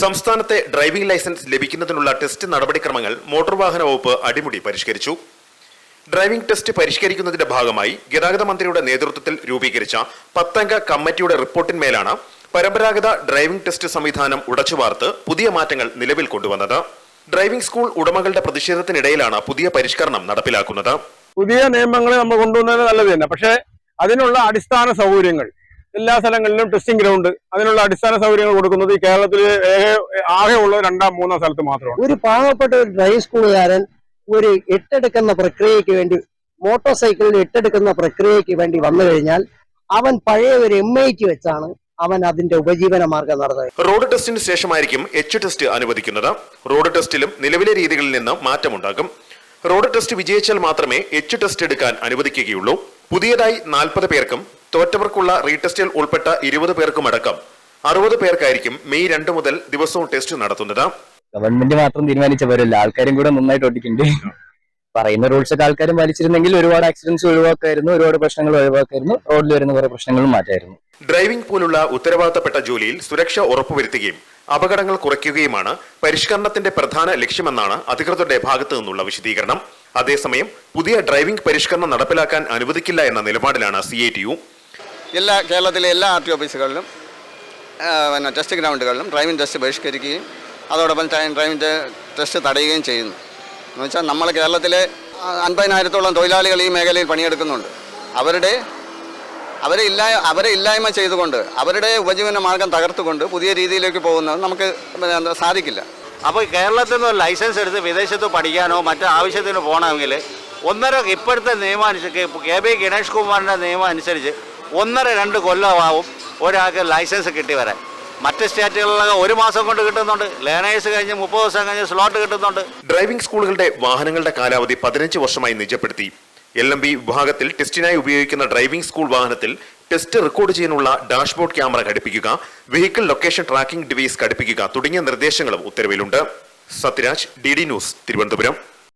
സംസ്ഥാനത്തെ driving licence ലഭിക്കുന്നതിനുള്ള test നടപടിക്രമങ്ങൾ മോട്ടോർ വാഹന വകുപ്പ് അടിമുടി പരിഷ്കരിച്ചു. ഡ്രൈവിംഗ് ടെസ്റ്റ് പരിഷ്കരിക്കുന്നതിന്റെ ഭാഗമായി ഗതാഗത മന്ത്രിയുടെ നേതൃത്വത്തിൽ രൂപീകരിച്ച പത്തംഗ കമ്മിറ്റിയുടെ റിപ്പോർട്ടിന്മേലാണ് പരമ്പരാഗത ഡ്രൈവിംഗ് ടെസ്റ്റ് സംവിധാനം ഉടച്ചുവാർത്ത് പുതിയ മാറ്റങ്ങൾ നിലവിൽ കൊണ്ടുവന്നത്. ഡ്രൈവിംഗ് സ്കൂൾ ഉടമകളുടെ പ്രതിഷേധത്തിനിടയിലാണ് പുതിയ പരിഷ്കരണം നടപ്പിലാക്കുന്നത്. പുതിയ നിയമങ്ങൾ നമ്മൾ കൊണ്ടുവന്നത് നല്ലത് തന്നെ. പക്ഷേ അതിനുള്ള അടിസ്ഥാന സൗകര്യങ്ങൾ എല്ലാ സ്ഥലങ്ങളിലും ടെസ്റ്റിംഗ് ഗ്രൗണ്ട് അതിനുള്ള അടിസ്ഥാന സൗകര്യങ്ങൾ കൊടുക്കുന്നത് ഈ കേരളത്തിൽ ആകെ ഉള്ള രണ്ടാം മൂന്നാം സ്ഥലത്ത് മാത്രമാണ്. ഒരു പാവപ്പെട്ട ഒരു ഡ്രൈവിംഗ് സ്കൂളുകാരൻ ഒരു എട്ടെടുക്കുന്ന പ്രക്രിയക്ക് വേണ്ടി മോട്ടോർ സൈക്കിളിൽ എട്ടെടുക്കുന്ന പ്രക്രിയക്ക് വേണ്ടി വന്നു കഴിഞ്ഞാൽ അവൻ പഴയ ഒരു എം ഐ ടി വെച്ചാണ് അവൻ അതിന്റെ ഉപജീവന മാർഗം നടന്നത് റോഡ് ടെസ്റ്റിന് ശേഷമായിരിക്കും എച്ച് ടെസ്റ്റ് അനുവദിക്കുന്നത്. റോഡ് ടെസ്റ്റിലും നിലവിലെ രീതികളിൽ നിന്ന് മാറ്റമുണ്ടാകും. റോഡ് ടെസ്റ്റ് വിജയിച്ചാൽ മാത്രമേ എച്ച് ടെസ്റ്റ് എടുക്കാൻ അനുവദിക്കുകയുള്ളൂ. പുതിയതായി നാൽപ്പത് പേർക്കും തോറ്റവർക്കുള്ള റീടെസ്റ്റിൽ ഉൾപ്പെട്ട ഇരുപത് പേർക്കുമടക്കം അറുപത് പേർക്കായിരിക്കും മെയ് രണ്ട് മുതൽ ദിവസവും ടെസ്റ്റ് നടത്തുന്നത്. ഗവൺമെന്റ് മാത്രം തീരുമാനിച്ചവരല്ല. ആൾക്കാരും കൂടെ നന്നായിട്ട് ഒട്ടിക്കുന്നുണ്ട് പറയുന്ന റൂൾസ് ഒക്കെ ആൾക്കാരും പാലിച്ചിരുന്നെങ്കിൽ ഒരുപാട് ആക്സിഡന്റ്സ് ഒഴിവാക്കായിരുന്നു ഒരുപാട് പ്രശ്നങ്ങൾ ഒഴിവാക്കായിരുന്നു റോഡിൽ വരുന്ന കുറെ പ്രശ്നങ്ങളും മാറ്റായിരുന്നു. ഡ്രൈവിംഗ് പോലുള്ള ഉത്തരവാദിത്തപ്പെട്ട ജോലിയിൽ സുരക്ഷ ഉറപ്പുവരുത്തുകയും അപകടങ്ങൾ കുറയ്ക്കുകയുമാണ് പരിഷ്കരണത്തിന്റെ പ്രധാന ലക്ഷ്യമെന്നാണ് അധികൃതരുടെ ഭാഗത്തു നിന്നുള്ള വിശദീകരണം. അതേസമയം പുതിയ ഡ്രൈവിംഗ് പരിഷ്കരണം നടപ്പിലാക്കാൻ അനുവദിക്കില്ല എന്ന നിലപാടിലാണ് സി ഐ ടി യു എല്ലാ കേരളത്തിലെ എല്ലാ ആർ ടി ഓഫീസുകളിലും പിന്നെ ടെസ്റ്റ് ഗ്രൗണ്ടുകളിലും ഡ്രൈവിംഗ് ടെസ്റ്റ് ബഹിഷ്കരിക്കുകയും അതോടൊപ്പം ഡ്രൈവിംഗ് ടെസ്റ്റ് തടയുകയും ചെയ്യുന്നു. എന്ന് വെച്ചാൽ നമ്മൾ കേരളത്തിലെ അൻപതിനായിരത്തോളം തൊഴിലാളികൾ ഈ മേഖലയിൽ പണിയെടുക്കുന്നുണ്ട്. അവരുടെ അവരെ ഇല്ലാ അവരെ ഇല്ലായ്മ ചെയ്തുകൊണ്ട് അവരുടെ ഉപജീവന മാർഗം തകർത്തുകൊണ്ട് പുതിയ രീതിയിലേക്ക് പോകുന്നത് നമുക്ക് സാധിക്കില്ല. അപ്പോൾ കേരളത്തിൽ നിന്ന് ലൈസൻസ് എടുത്ത് വിദേശത്ത് പഠിക്കാനോ മറ്റു ആവശ്യത്തിന് പോകണമെങ്കിൽ ഒന്നര ഇപ്പോഴത്തെ നിയമം അനുസരിച്ച് കെ ബി ഗണേഷ് കുമാറിന്റെ നിയമം അനുസരിച്ച് ഒന്നര രണ്ട് കൊല്ലമാവും ഒരാൾക്ക് ലൈസൻസ് കിട്ടി വരാൻ. മറ്റ് സ്റ്റേറ്റുകളിലൊക്കെ ഒരു മാസം കൊണ്ട് കിട്ടുന്നുണ്ട്. ലേണേഴ്സ് കഴിഞ്ഞ് മുപ്പത് ദിവസം കഴിഞ്ഞ് സ്ലോട്ട് കിട്ടുന്നുണ്ട്. ഡ്രൈവിംഗ് സ്കൂളുകളുടെ വാഹനങ്ങളുടെ കാലാവധി പതിനഞ്ച് വർഷമായി നിജപ്പെടുത്തി. എൽ എം ബി വിഭാഗത്തിൽ ടെസ്റ്റിനായി ഉപയോഗിക്കുന്ന ഡ്രൈവിംഗ് സ്കൂൾ വാഹനത്തിൽ ടെസ്റ്റ് റെക്കോർഡ് ചെയ്യാനുള്ള ഡാഷ്ബോർഡ് ക്യാമറ ഘടിപ്പിക്കുക വെഹിക്കിൾ ലൊക്കേഷൻ ട്രാക്കിംഗ് ഡിവൈസ് ഘടിപ്പിക്കുക തുടങ്ങിയ നിർദ്ദേശങ്ങളും ഉത്തരവിലുണ്ട്. Sathyaraj D news Thiruvananthapuram.